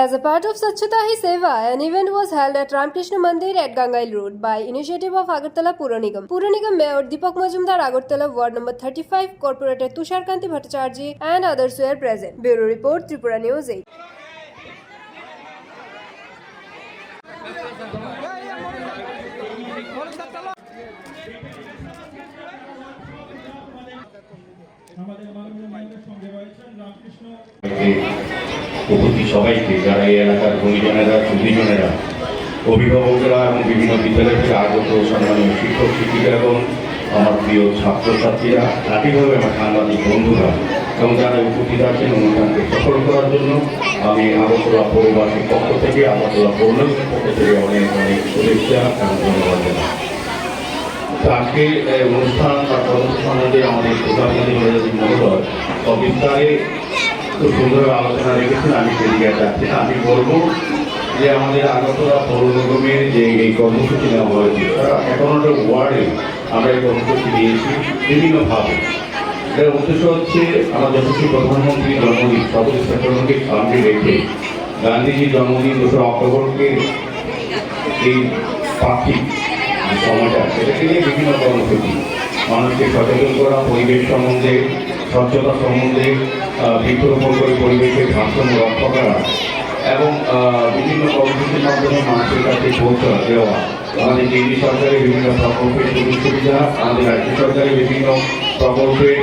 As a part of Swachhata Hi Seva, an event was held at Ramkrishna Mandir at Gangail Road by initiative of Agartala Puranigam. Puranigam Pura Nigam Mayor Deepak Majumdar Agartala Ward number 35, Corporator Tushar Kanti Bhattacharjee and others were present. Bureau Report, Tripura News 8. আমাদের উপস্থিত সবাইকে যারা এই এলাকার গুণীজনেরা সুদীজনেরা অভিভাবকরা এবং বিভিন্ন বিদ্যালয় থেকে আগত সম্মানীয় শিক্ষক শিক্ষিকা এবং আমার প্রিয় ছাত্রছাত্রীরা একইভাবে আমার সাংবাদিক বন্ধুরা এবং যারা উপস্থিত আছেন অনুষ্ঠানকে সফল করার জন্য, আমি আগরতলা পৌরবাসীর পক্ষ থেকে, আগরতলা পৌরনগরের পক্ষ থেকে অনেক অনেক শুভেচ্ছা ধন্যবাদ জানাই। তো আজকে অনুষ্ঠান বা কর্মসূচি আমাদের প্রধানমন্ত্রী নরেন্দ্র মহোদয় সবিস্তারে খুব সুন্দর আলোচনা রেখেছেন, আমি সেদিকে যাচ্ছি আমি বলব যে আমাদের আগরতলা পৌর নিগমের যে এই কর্মসূচি নেওয়া হয়েছে, তারা একান্নটা ওয়ার্ডে আমরা এই কর্মসূচি দিয়েছি বিভিন্নভাবে। এর উদ্দেশ্য হচ্ছে আমাদের যশস্বী প্রধানমন্ত্রী জন্মদিন সতেরো সেপ্টেম্বরকে সামনে রেখে গান্ধীজির জন্মদিন দোসরা অক্টোবরকে এই পার্থিব নিয়ে বিভিন্ন কর্মসূচি। মানুষকে সচেতন করা, পরিবেশ সম্বন্ধে, স্বচ্ছতা সম্বন্ধে বৃক্ষরোপণ করে পরিবেশের ভারসাম্য রক্ষা করা এবং বিভিন্ন কর্মসূচির মাধ্যমে মানুষের কাছে পৌঁছা দেওয়া। আমাদের কেন্দ্রীয় সরকারের বিভিন্ন প্রকল্পের সুযোগ সুবিধা, আমাদের রাজ্য সরকারের বিভিন্ন প্রকল্পের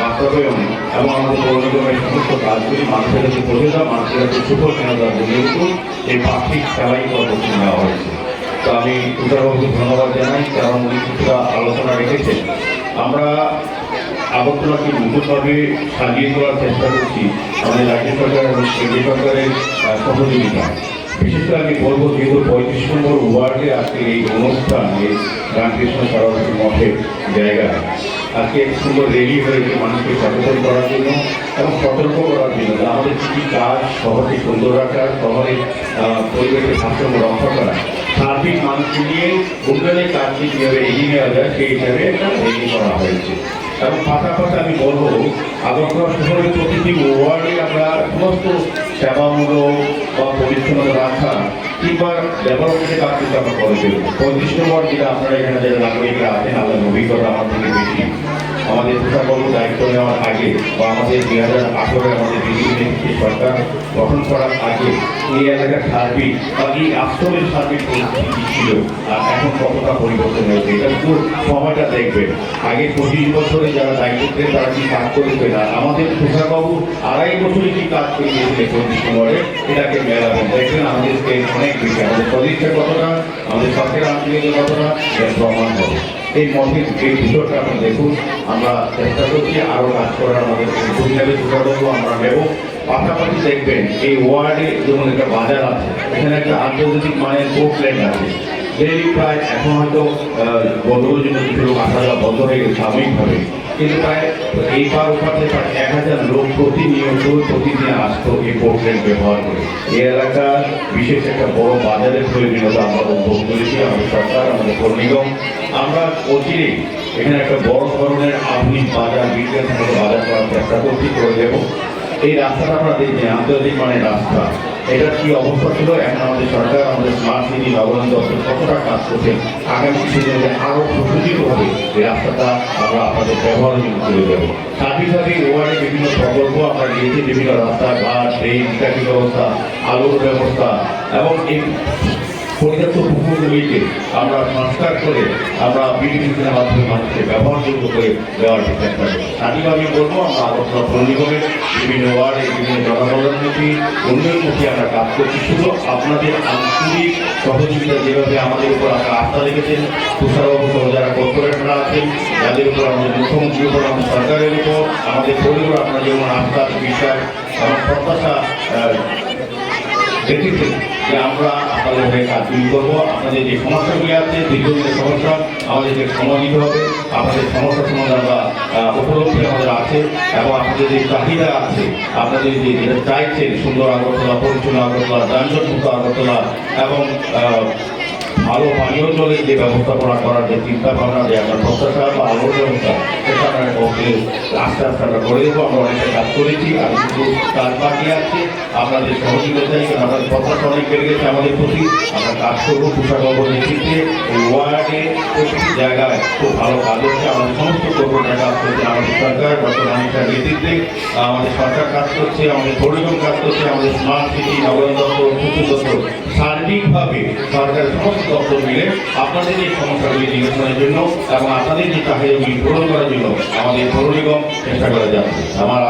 বাস্তবায়ন এবং আমাদের পৌর নিগমের সমস্ত কাজগুলি মানুষের কাছে পৌঁছে দেওয়া, মানুষের কাছে সুফল কেনা দেওয়ার জন্য এই পার্থিব সেবাই কর্মসূচি নেওয়া হয়েছে। তো আমি তুষারবাবুকে ধন্যবাদ জানাই, কারণ উনি কিছুটা আলোচনা রেখেছেন। আমরা আগরতলাকে নতুনভাবে সাজিয়ে তোলার চেষ্টা করছি। আমাদের রাজ্য সরকার এবং কেন্দ্রীয় সরকারের সহযোগিতা। বিশেষ করে আমি বলব, যেহেতু পঁয়ত্রিশ নম্বর ওয়ার্ডে আজকে এই অনুষ্ঠান, এই রামকৃষ্ণ সরস্বতী মঠের জায়গা। আজকে সুন্দর রেলি হয়েছে মানুষকে সচেতন করার জন্য এবং সতর্ক করার জন্য। কী কাজ শহরকে সুন্দর রাখা শহরের আহ, পরিবেশের ভারসাম্য রক্ষা করা। সার্বিক মানুষকে নিয়ে উন্নয়নের কাজকে কীভাবে এগিয়ে নেওয়া যায় সেই হিসাবে রেলি করা হয়েছে এবং পাশাপাশি আমি বলব, আগরতলা শহরের প্রতিটি ওয়ার্ডে আমরা সমস্ত সেবামূলক বা পরিচ্ছন্নতা রাখা কিংবা ডেভেলপমেন্টের কাজ কিন্তু আমরা করে দেবো পঁয়ত্রিশ নম্বর যেটা আপনারা এখানে যারা নাগরিকরা আছেন আপনার অভিজ্ঞতা আমার থেকে বেশি। আমাদের প্রশাসন দায়িত্ব নেওয়ার আগে বা আমাদের দুই হাজার আঠেরোয় আমাদের নেতৃত্বে সরকার গঠন করার আগে এই এলাকার সার্বিক বা এই আশ্রমের সার্বিক পরিস্থিতি ছিল আর এখন কতটা পরিবর্তন হয়েছে? এটা একটু সময়টা দেখবেন। আগে পঁচিশ বছরে যারা দায়িত্ব তারা কি কাজ করেছে না? আমাদের তুষারবাবু আড়াই বছরে কি কাজ করে দিয়েছিলেন পঁচিশ নম্বরে এটাকে মেলাবেন দেখবেন আমাদের স্টেট অনেক বেশি। আমাদের প্রতিষ্ঠার কতটা? আমাদের সরকারের আন্তর্জাতিক কতটা? প্রমাণ হবে। এই মঠের এই বিষয়টা আপনি দেখুন। আমরা চেষ্টা করছি আরও কাজ করার। আমাদের সুবিধাকে সুবিধাগুলো আমরা নেব। পাশাপাশি দেখবেন এই ওয়ার্ডে যেমন একটা বাজার আছে, এখানে একটা আন্তর্জাতিক মানের পোর্টল্যান্ড আছে। ডেলি প্রায় এখন হয়তো গতগুলোর জন্য কিছু লোক আসা যাওয়া বন্ধ হয়ে গেছে সাময়িকভাবে কিন্তু প্রায় এই পার ওপারে প্রায় এক হাজার লোক প্রতিনিয়ত প্রতিদিন আসতো এই পোর্টল্যান্ড ব্যবহার করে। এই এলাকার বিশেষ একটা বড় বাজারের প্রয়োজনীয়তা আমরা অনুভব করেছি, আমাদের সরকার, আমাদের নিগম। আমরা অচিরে এখানে একটা বড় ধরনের আধুনিক বাজার বিজ্ঞান বাজার করার চেষ্টা করছি, করে দেবো। এই রাস্তাটা আমরা দেখছি আন্তর্জাতিক মানের রাস্তা। এটার কি অবস্থা ছিল? এখন আমাদের সরকার, আমাদের স্মার্ট সিটি নগরায়ণ দপ্তর কতটা কাজ করছে? আগামী দিনে আরও সুসজ্জিতভাবে এই রাস্তাটা আমরা আপনাদের ব্যবহারের জন্য তুলে দেবো। সাথে সাথে ওয়ার্ডে বিভিন্ন প্রকল্প আমরা নিয়েছি বিভিন্ন রাস্তা, ঘাট ট্রেন ট্রাফিক ব্যবস্থা, আলোর ব্যবস্থা, এবং এই পরিত্যক্ত পুকুরগুলিকে আমরা সংস্কার করে আমরা বিভিন্ন মাধ্যমে মানুষকে ব্যবহারযোগ্য করে দেওয়ার চেষ্টা করি স্থানীয়ভাবে বলব, আমরা আগরতলা পৌর নিগমের বিভিন্ন ওয়ার্ডে বিভিন্ন জনকল্যাণমুখী উন্নয়নমুখী আমরা কাজ করছি। শুধু আপনাদের আন্তরিক সহযোগিতা যেভাবে আমাদের উপর আপনারা আস্থা রেখেছেন, তুষারবাবু সহ যারা কর্পোরেটরা আছেন যাদের উপর আমাদের মুখ্যমন্ত্রীর উপর, আমাদের সরকারের উপর, আমাদের পরিবার, আপনারা যেমন আস্থা বিশ্বাস এবং প্রত্যাশা আহ, দেখেছেন যে আমরা আপনাদের হয়ে কাজগুলি করব। আপনাদের যে সমস্যাগুলি আছে দীর্ঘদিনের সমস্যা আমাদেরকে সময় দিতে হবে আপনাদের সমস্যা সমাধান বা উপলব্ধি আমাদের আছে এবং আপনাদের যে চাহিদা আছে আপনাদের যে চাইছেন সুন্দর আগরতলা পরিচ্ছন্ন আগরতলা যানজটমুক্ত আগরতলা এবং ভালো পানীয় জলের যে ব্যবস্থাপনা করার যে চিন্তা ভাবনা, যে আমরা প্রত্যাশা বা ব্যবস্থা সেটা আমরা আস্তে আস্তে আমরা করে দেবো। আমরা অনেকটা কাজ করেছি আর কিছু কাজ বাকি আছে। আপনাদের সহযোগিতায় আপনাদের প্রত্যাশা অনেক বেড়ে গেছে আমাদের প্রতি। আমরা কাজ করব তুষারবাবু নেতৃত্বে এই ওয়ার্ডে, প্রতিটি জায়গায় খুব ভালো কাজ হচ্ছে। আমাদের সমস্ত কর্মীরা কাজ করছে আমাদের সরকার মানিকার নেতৃত্বে, আমাদের সরকার কাজ করছে, আমাদের পরিবহন কাজ করছে, আমাদের স্মার্ট সিটি নগরায়ণ দপ্তর দপ্তর সার্বিকভাবে সরকারের সমস্ত দপ্তর মিলে আপনাদের এই সমস্যাগুলি নিরসনের জন্য এবং আপনাদের যে চাহিদাগুলি পূরণ করার জন্য আমাদের পৌর নিগম চেষ্টা করে যাচ্ছে। আমার